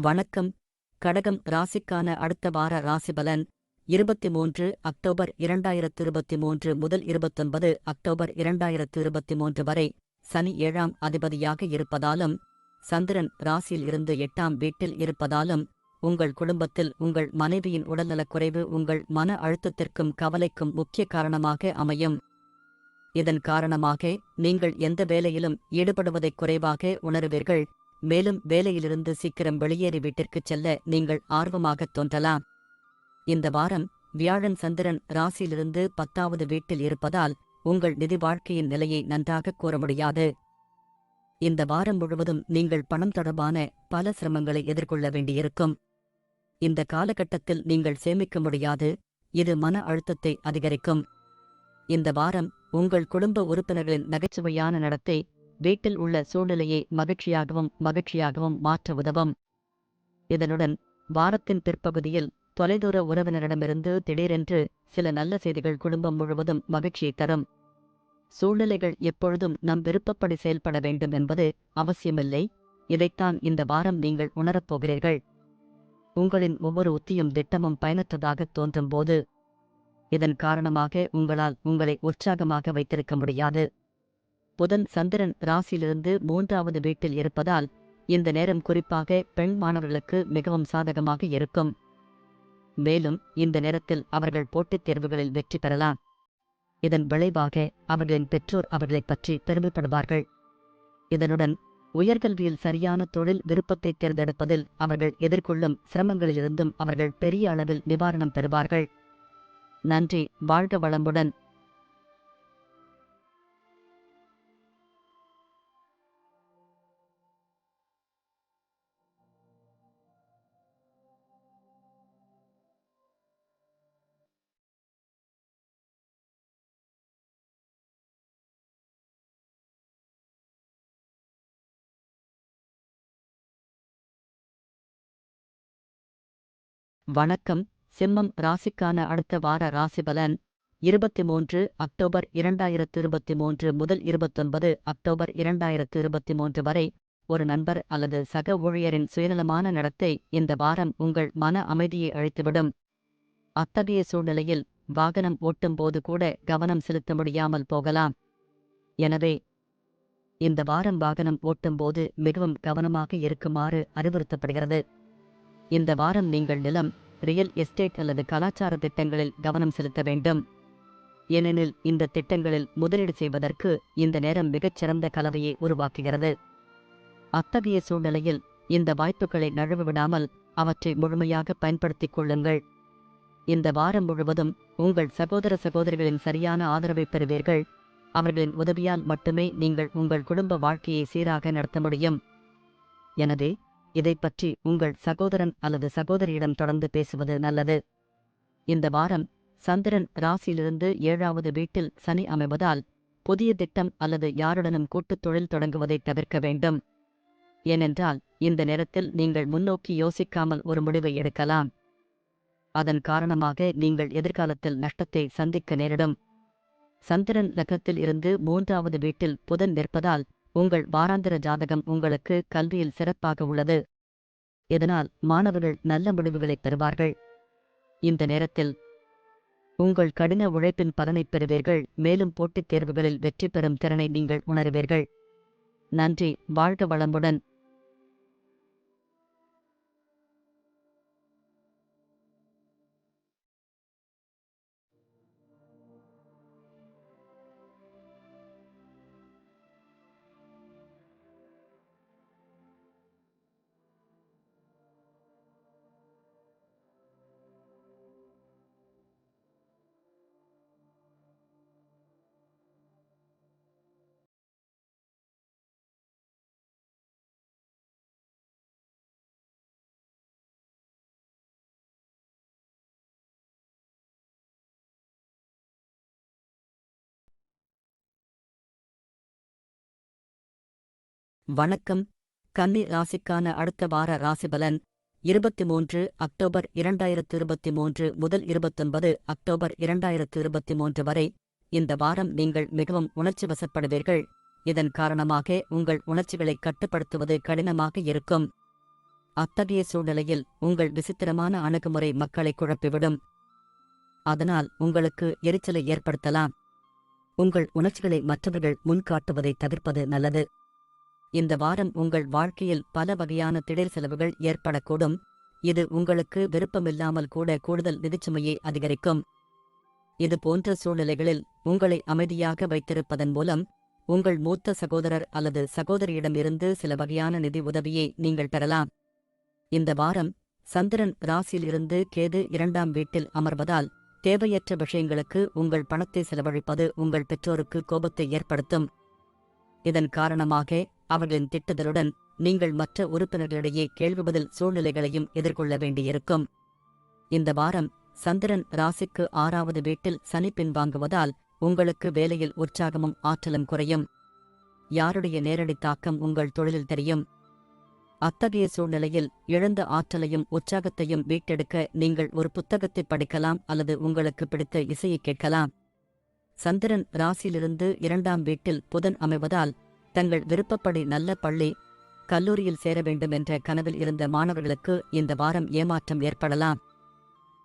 வணக்கம். கடகம் ராசிக்கான அடுத்த வார ராசிபலன் இருபத்தி மூன்று அக்டோபர் இரண்டாயிரத்து இருபத்தி மூன்று முதல் இருபத்தொன்பது அக்டோபர் இரண்டாயிரத்து இருபத்தி மூன்று வரை சனி ஏழாம் அதிபதியாக இருப்பதாலும் சந்திரன் ராசியில் இருந்து எட்டாம் வீட்டில் இருப்பதாலும் உங்கள் குடும்பத்தில் உங்கள் மனைவியின் உடல்நலக்குறைவு உங்கள் மன அழுத்தத்திற்கும் கவலைக்கும் முக்கிய காரணமாக அமையும். இதன் காரணமாக நீங்கள் எந்த வேலையிலும் ஈடுபடுவதைக் குறைவாக உணருவீர்கள். மேலும் வேலையிலிருந்து சீக்கிரம் வெளியேறி வீட்டிற்குச் செல்ல நீங்கள் ஆர்வமாகத் தோன்றலாம். இந்த வாரம் வியாழன் சந்திரன் ராசியிலிருந்து பத்தாவது வீட்டில் இருப்பதால் உங்கள் நிதி வாழ்க்கையின் நிலையை நன்றாகக் கூற முடியாது. இந்த வாரம் முழுவதும் நீங்கள் பணம் தொடர்பான பல சிரமங்களை எதிர்கொள்ள வேண்டியிருக்கும். இந்த காலகட்டத்தில் நீங்கள் சேமிக்க முடியாது இது மன அழுத்தத்தை அதிகரிக்கும். இந்த வாரம் உங்கள் குடும்ப உறுப்பினர்களின் நகைச்சுவையான நடத்தை வீட்டில் உள்ள சூழ்நிலையை மகிழ்ச்சியாகவும் மகிழ்ச்சியாகவும் மாற்ற உதவும். இதனுடன் வாரத்தின் பிற்பகுதியில் தொலைதூர உறவினரிடமிருந்து திடீரென்று சில நல்ல செய்திகள் குடும்பம் முழுவதும் மகிழ்ச்சியை தரும். சூழ்நிலைகள் எப்பொழுதும் நம் விருப்பப்படி செயல்பட வேண்டும் என்பது அவசியமில்லை. இதைத்தான் இந்த வாரம் நீங்கள் உணரப் போகிறீர்கள். உங்களின் ஒவ்வொரு உத்தியும் திட்டமும் பயனற்றதாகத் தோன்றும் போது இதன் காரணமாக உங்களால் உங்களை உற்சாகமாக வைத்திருக்க முடியாது. புதன் சந்திரன் ராசியிலிருந்து மூன்றாவது வீட்டில் இருப்பதால் இந்த நேரம் குறிப்பாக பெண் மாணவர்களுக்கு மிகவும் சாதகமாக இருக்கும். மேலும் இந்த நேரத்தில் அவர்கள் போட்டித் தேர்வுகளில் வெற்றி பெறலாம். இதன் விளைவாக அவர்களின் பெற்றோர் அவர்களைப் பற்றி பெருமைப்படுவார்கள். இதனுடன் உயர்கல்வியில் சரியான தொழில் விருப்பத்தை தேர்ந்தெடுப்பதில் அவர்கள் எதிர்கொள்ளும் சிரமங்களிலிருந்தும் அவர்கள் பெரிய அளவில் நிவாரணம் பெறுவார்கள். நன்றி வாழ்க வளமுடன். வணக்கம். சிம்மம் ராசிக்கான அடுத்த வார ராசிபலன் இருபத்தி மூன்று அக்டோபர் இரண்டாயிரத்து இருபத்தி மூன்று முதல் இருபத்தொன்பது அக்டோபர் இரண்டாயிரத்து இருபத்தி மூன்று வரை ஒரு நண்பர் அல்லது சக ஊழியரின் சுயநலமான நடத்தை இந்த வாரம் உங்கள் மன அமைதியை அழித்துவிடும். அத்தகைய சூழ்நிலையில் வாகனம் ஓட்டும்போது கூட கவனம் செலுத்த முடியாமல் போகலாம். எனவே இந்த வாரம் வாகனம் ஓட்டும்போது மிகவும் கவனமாக இருக்குமாறு அறிவுறுத்தப்படுகிறது. இந்த வாரம் நீங்கள் நிலம் ரியல் எஸ்டேட் அல்லது கலாச்சார திட்டங்களில் கவனம் செலுத்த வேண்டும். ஏனெனில் இந்த திட்டங்களில் முதலீடு செய்வதற்கு இந்த நேரம் மிகச்சிறந்த கலவையை உருவாக்குகிறது. அத்தகைய சூழ்நிலையில் இந்த வாய்ப்புகளை நழுவ விடாமல் அவற்றை முழுமையாக பயன்படுத்திக் கொள்ளுங்கள். இந்த வாரம் முழுவதும் உங்கள் சகோதர சகோதரிகளின் சரியான ஆதரவை பெறுவீர்கள். அவர்களின் உதவியால் மட்டுமே நீங்கள் உங்கள் குடும்ப வாழ்க்கையை சீராக நடத்த முடியும். எனவே இதை பற்றி உங்கள் சகோதரன் அல்லது சகோதரியிடம் தொடர்ந்து பேசுவது நல்லது. இந்த வாரம் சந்திரன் ராசியிலிருந்து ஏழாவது வீட்டில் சனி அமைவதால் புதிய திட்டம் அல்லது யாருடனும் கூட்டுத் தொழில் தொடங்குவதை தவிர்க்க வேண்டும். ஏனென்றால் இந்த நேரத்தில் நீங்கள் முன்னோக்கி யோசிக்காமல் ஒரு முடிவை எடுக்கலாம். அதன் காரணமாக நீங்கள் எதிர்காலத்தில் நஷ்டத்தை சந்திக்க நேரிடும். சந்திரன் லக்னத்தில் இருந்து மூன்றாவது வீட்டில் புதன் நிற்பதால் உங்கள் வாராந்திர ஜாதகம் உங்களுக்கு கல்வியில் சிறப்பாக உள்ளது. இதனால் மாணவர்கள் நல்ல முடிவுகளைப் பெறுவார்கள். இந்த நேரத்தில் உங்கள் கடின உழைப்பின் பலனை பெறுவீர்கள். மேலும் போட்டித் தேர்வுகளில் வெற்றி பெறும் திறனை நீங்கள் உணருவீர்கள். நன்றி. வாழ்க வளமுடன். வணக்கம். கன்னி ராசிக்கான அடுத்த வார ராசிபலன் இருபத்தி மூன்று அக்டோபர் இரண்டாயிரத்து இருபத்தி மூன்று முதல் இருபத்தொன்பது அக்டோபர் இரண்டாயிரத்து இருபத்தி மூன்று வரை இந்த வாரம் நீங்கள் மிகவும் உணர்ச்சி வசப்படுவீர்கள். இதன் காரணமாக உங்கள் உணர்ச்சிகளை கட்டுப்படுத்துவது கடினமாக இருக்கும். அத்தகைய சூழ்நிலையில் உங்கள் விசித்திரமான அணுகுமுறை மக்களை குழப்பிவிடும். அதனால் உங்களுக்கு எரிச்சலை ஏற்படுத்தலாம். உங்கள் உணர்ச்சிகளை மற்றவர்கள் முன்காட்டுவதை தவிர்ப்பது நல்லது. இந்த வாரம் உங்கள் வாழ்க்கையில் பல வகையான திடீர் செலவுகள் ஏற்படக்கூடும். இது உங்களுக்கு விருப்பமில்லாமல் கூட கூடுதல் நிதிச்சுமையை அதிகரிக்கும். இது போன்ற சூழ்நிலைகளில் உங்களை அமைதியாக வைத்திருப்பதன் மூலம் உங்கள் மூத்த சகோதரர் அல்லது சகோதரியிடமிருந்து சில வகையான நிதி உதவியை நீங்கள் பெறலாம். இந்த வாரம் சந்திரன் ராசியிலிருந்து கேது இரண்டாம் வீட்டில் அமர்வதால் தேவையற்ற விஷயங்களுக்கு உங்கள் பணத்தை செலவழிப்பது உங்கள் பெற்றோருக்கு கோபத்தை ஏற்படுத்தும். இதன் காரணமாக அவர்களின் திட்டுதலுடன் நீங்கள் மற்ற உறுப்பினர்களிடையே கேள்வி பதில் சூழ்நிலைகளையும் எதிர்கொள்ள வேண்டியிருக்கும். இந்த வாரம் சந்திரன் ராசிக்கு ஆறாவது வீட்டில் சனி பின்வாங்குவதால் உங்களுக்கு வேலையில் உற்சாகமும் ஆற்றலும் குறையும். யாருடைய நேரடி தாக்கம் உங்கள் தொழிலில் தெரியும். அத்தகைய சூழ்நிலையில் இழந்த ஆற்றலையும் உற்சாகத்தையும் மீட்டெடுக்க நீங்கள் ஒரு புத்தகத்தை படிக்கலாம் அல்லது உங்களுக்கு பிடித்த இசையை கேட்கலாம். சந்திரன் ராசியிலிருந்து இரண்டாம் வீட்டில் புதன் அமைவதால் தங்கள் விருப்பப்படி நல்ல பள்ளி கல்லூரியில் சேர வேண்டும் என்ற கனவில் இருந்த மாணவர்களுக்கு இந்த வாரம் ஏமாற்றம் ஏற்படலாம்.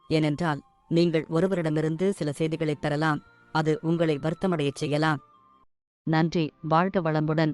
ஏனென்றால் நீங்கள் ஒருவரிடமிருந்து சில செய்திகளை பெறலாம் அது உங்களை வருத்தமடையச் செய்யலாம். நன்றி வாழ்க வளமுடன்.